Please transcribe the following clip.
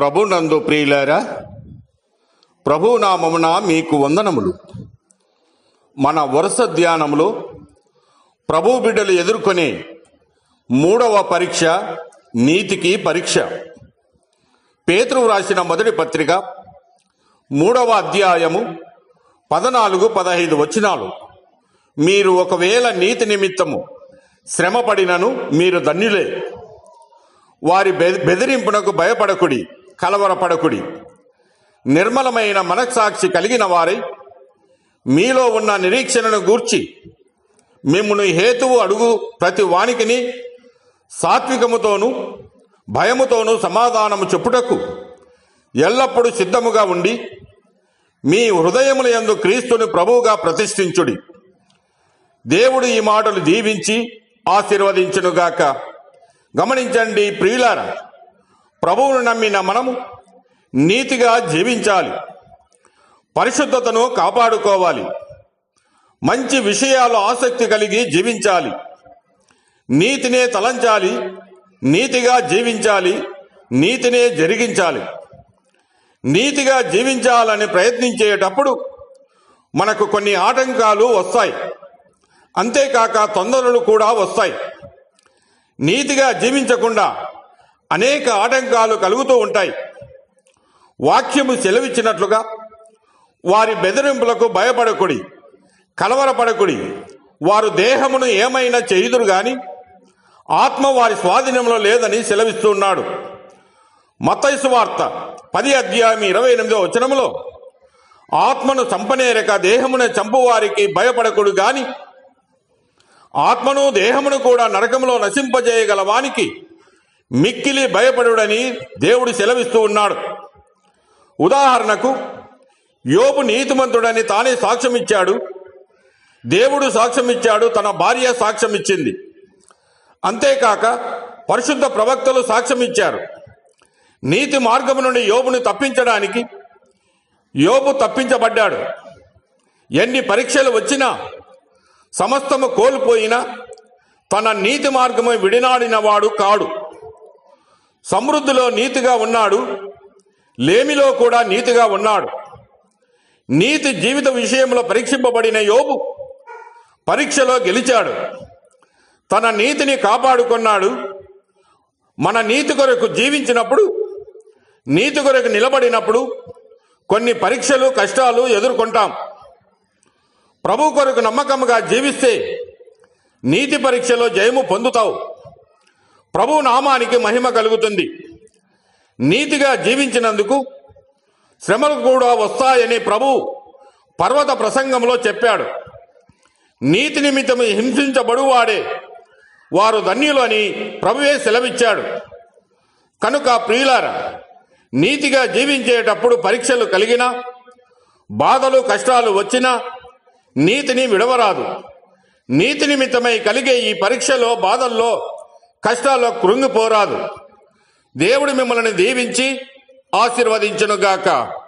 ప్రభునందు ప్రియులారా ప్రభునామమున మీకు వందనములు. మన వరుస ధ్యానములో ప్రభు బిడ్డలు ఎదుర్కొనే మూడవ పరీక్ష నీతికి పరీక్ష. పేతురు వ్రాసిన మొదటి పత్రిక మూడవ అధ్యాయము పదనాలుగు పదహైదు వచనాలు. మీరు ఒకవేళ నీతి నిమిత్తము శ్రమపడినను మీరు ధన్యులే. వారి బె- బెదిరింపునకు భయపడకుడి. కలవరపడకుడి. నిర్మలమైన మనస్సాక్షి కలిగిన వారై మీలో ఉన్న నిరీక్షణను గూర్చి మిమ్మల్ని హేతువు అడుగు ప్రతి వానికిని సాత్వికముతోనూ భయముతోనూ సమాధానము చెప్పుటకు ఎల్లప్పుడూ సిద్ధముగా ఉండి మీ హృదయముల యందు క్రీస్తుని ప్రభువుగా ప్రతిష్ఠించుడి. దేవుడు ఈ మాటలు దీవించి ఆశీర్వదించునుగాక. గమనించండి ప్రియులారా ప్రభువును నమ్మిన మనము నీతిగా జీవించాలి. పరిశుద్ధతను కాపాడుకోవాలి. మంచి విషయాలు ఆసక్తి కలిగి జీవించాలి. నీతినే తలంచాలి. నీతిగా జీవించాలి. నీతినే జరిగించాలి. నీతిగా జీవించాలని ప్రయత్నించేటప్పుడు మనకు కొన్ని ఆటంకాలు వస్తాయి. అంతేకాక తొందరలు కూడా వస్తాయి. నీతిగా జీవించకుండా అనేక ఆటంకాలు కలుగుతూ ఉంటాయి. వాక్యము సెలవిచ్చినట్లుగా వారి బెదిరింపులకు భయపడకుడి కలవరపడకుడి. వారు దేహమును ఏమైనా చేయుదురు గాని ఆత్మ వారి స్వాధీనంలో లేదని సెలవిస్తున్నాడు మతైసు వార్త పది అధ్యాయం ఇరవై ఎనిమిదో వచనములో ఆత్మను చంపనేరక దేహమున చంపువారికి భయపడకుడు గాని ఆత్మను దేహమును కూడా నరకములో నశింపజేయగల వానికి మిక్కిలి భయపడుడని దేవుడు సెలవిస్తూ ఉన్నాడు. ఉదాహరణకు యోబు నీతిమంతుడని తానే సాక్ష్యం ఇచ్చాడు దేవుడు సాక్ష్యం ఇచ్చాడు తన భార్య సాక్ష్యం ఇచ్చింది అంతేకాక పరిశుద్ధ ప్రవక్తలు సాక్ష్యం ఇచ్చారు నీతి మార్గము నుండి యోబుని తప్పించడానికి యోబు తప్పించబడ్డాడు. ఎన్ని పరీక్షలు వచ్చినా సమస్తము కోల్పోయినా తన నీతి మార్గము విడినాడినవాడు కాడు. సమృద్ధిలో నీతిగా ఉన్నాడు లేమిలో కూడా నీతిగా ఉన్నాడు. నీతి జీవిత విషయంలో పరీక్షింపబడిన యోబు పరీక్షలో గెలిచాడు. తన నీతిని కాపాడుకున్నాడు. మన నీతి కొరకు జీవించినప్పుడు నీతి కొరకు నిలబడినప్పుడు కొన్ని పరీక్షలు కష్టాలు ఎదుర్కొంటాం. ప్రభు కొరకు నమ్మకంగా జీవిస్తే నీతి పరీక్షలో జయము పొందుతావు. ప్రభు నామానికి మహిమ కలుగుతుంది. నీతిగా జీవించినందుకు శ్రమలు కూడా వస్తాయని ప్రభు పర్వత ప్రసంగంలో చెప్పాడు. నీతి నిమిత్తం హింసించబడువాడే వారు ధన్యులు అని ప్రభువే సెలవిచ్చాడు. కనుక ప్రియులార నీతిగా జీవించేటప్పుడు పరీక్షలు కలిగినా బాధలు కష్టాలు వచ్చినా నీతిని విడవరాదు. నీతి నిమిత్తమై కలిగే ఈ పరీక్షలో బాధల్లో కష్టాల్లో కృంగిపోరాదు. దేవుడు మిమ్మల్ని దీవించి ఆశీర్వదించునుగాక.